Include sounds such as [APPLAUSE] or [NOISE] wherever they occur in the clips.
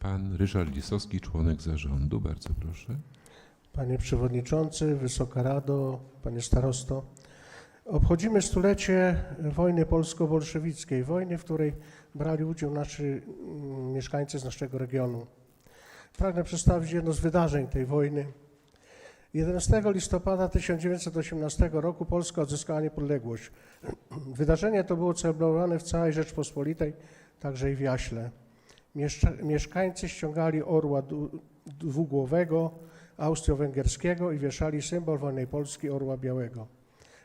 Pan Ryszard Lisowski, członek zarządu, bardzo proszę. Panie Przewodniczący, Wysoka Rado, Panie Starosto. Obchodzimy stulecie wojny polsko-bolszewickiej, wojny, w której brali udział nasi mm, mieszkańcy z naszego regionu. Pragnę przedstawić jedno z wydarzeń tej wojny. 11 listopada 1918 roku Polska odzyskała niepodległość. [CLEARS THROAT] Wydarzenie to było celebrowane w całej Rzeczpospolitej, także i w Jaśle. Mieszkańcy ściągali orła dwugłowego, austro-węgierskiego i wieszali symbol wolnej Polski Orła Białego.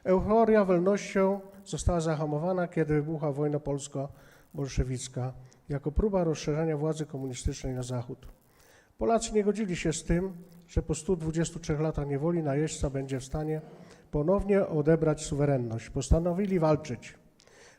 Euforia wolnością została zahamowana, kiedy wybuchła wojna polsko-bolszewicka jako próba rozszerzenia władzy komunistycznej na zachód. Polacy nie godzili się z tym, że po 123 latach niewoli najeźdźca będzie w stanie ponownie odebrać suwerenność. Postanowili walczyć.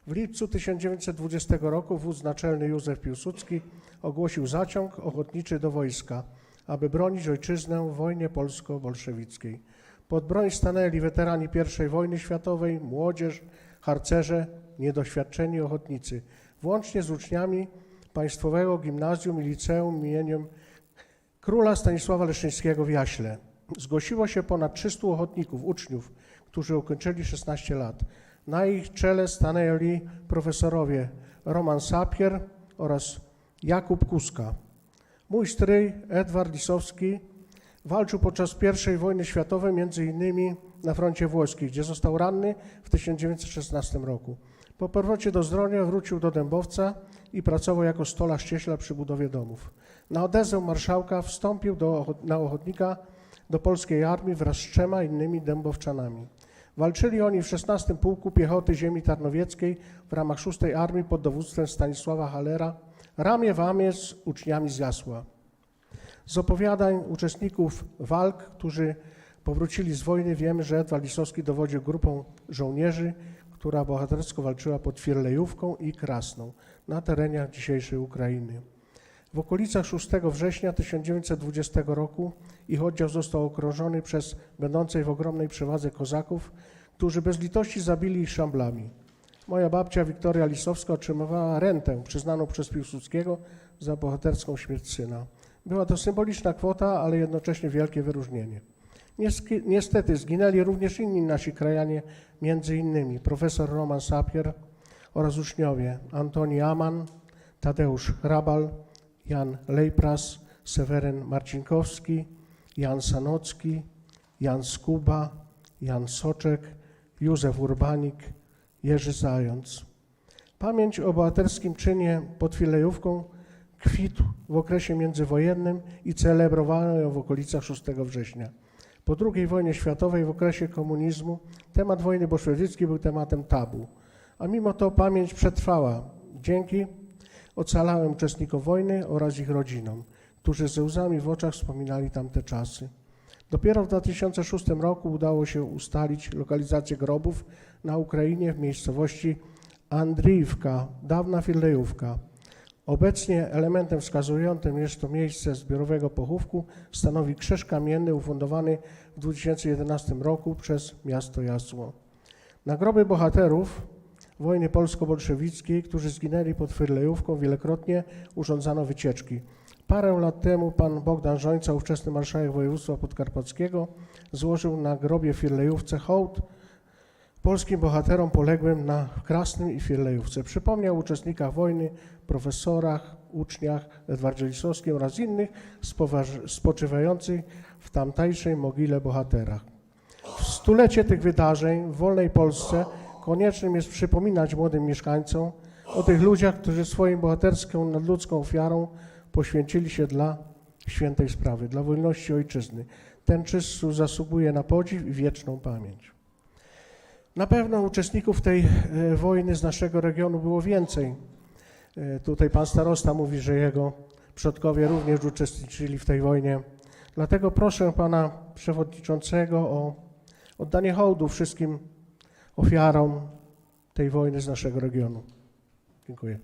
W lipcu 1920 roku wódz naczelny Józef Piłsudski ogłosił zaciąg ochotniczy do wojska, aby bronić ojczyznę w wojnie polsko-bolszewickiej. Pod broń stanęli weterani I wojny światowej, młodzież, harcerze, niedoświadczeni ochotnicy, włącznie z uczniami Państwowego Gimnazjum i Liceum imieniem króla Stanisława Leszczyńskiego w Jaśle. Zgłosiło się ponad 300 ochotników, uczniów, którzy ukończyli 16 lat. Na ich czele stanęli profesorowie Roman Sapier oraz Jakub Kuska. Mój stryj Edward Lisowski walczył podczas I wojny światowej między innymi na froncie włoskim, gdzie został ranny w 1916 roku. Po powrocie do zdrowia wrócił do Dębowca i pracował jako stolarz cieśla przy budowie domów. Na odezę marszałka wstąpił do, na ochotnika do polskiej armii wraz z trzema innymi dębowczanami. Walczyli oni w 16 Pułku Piechoty Ziemi Tarnowieckiej w ramach 6 Armii pod dowództwem Stanisława Halera, ramię w ramię z uczniami z Jasła. Z opowiadań uczestników walk, którzy powrócili z wojny, wiemy, że Edward Lisowski dowodził grupą żołnierzy, która bohatersko walczyła pod Firlejówką i Krasną na tereniach dzisiejszej Ukrainy. W okolicach 6 września 1920 roku ich oddział został okrążony przez będącej w ogromnej przewadze kozaków, którzy bez litości zabili ich szamblami. Moja babcia Wiktoria Lisowska otrzymywała rentę przyznaną przez Piłsudskiego za bohaterską śmierć syna. Była to symboliczna kwota, ale jednocześnie wielkie wyróżnienie. Niestety zginęli również inni nasi krajanie, między innymi profesor Roman Sapier oraz uczniowie Antoni Aman, Tadeusz Hrabal, Jan Lejpras, Seweryn Marcinkowski, Jan Sanocki, Jan Skuba, Jan Soczek, Józef Urbanik, Jerzy Zając. Pamięć o bohaterskim czynie pod Filejówką kwitł w okresie międzywojennym i celebrowano ją w okolicach 6 września. Po II wojnie światowej, w okresie komunizmu, temat wojny bolszewickiej był tematem tabu, a mimo to pamięć przetrwała dzięki ocalałym uczestnikom wojny oraz ich rodzinom, którzy ze łzami w oczach wspominali tamte czasy. Dopiero w 2006 roku udało się ustalić lokalizację grobów na Ukrainie w miejscowości Andriivka, dawna Firlejówka. Obecnie elementem wskazującym jest to miejsce zbiorowego pochówku stanowi krzyż kamienny ufundowany w 2011 roku przez miasto Jasło. Na groby bohaterów wojny polsko-bolszewickiej, którzy zginęli pod Firlejówką, wielokrotnie urządzano wycieczki. Parę lat temu pan Bogdan Żońca, ówczesny marszałek województwa podkarpackiego, złożył na grobie Firlejówce hołd polskim bohaterom poległym na Krasnym i Firlejówce. Przypomniał uczestnikach wojny, profesorach, uczniach Edwardzie Lisowskim oraz innych spoczywających w tamtejszej mogile bohaterach. W stulecie tych wydarzeń w wolnej Polsce koniecznym jest przypominać młodym mieszkańcom o tych ludziach, którzy swoją bohaterską, nadludzką ofiarą poświęcili się dla świętej sprawy, dla wolności ojczyzny. Ten czystu zasługuje na podziw i wieczną pamięć. Na pewno uczestników tej e, wojny z naszego regionu było więcej. E, Tutaj pan starosta mówi, że jego przodkowie również uczestniczyli w tej wojnie. Dlatego proszę pana przewodniczącego o oddanie hołdu wszystkim ofiarom tej wojny z naszego regionu. Dziękuję.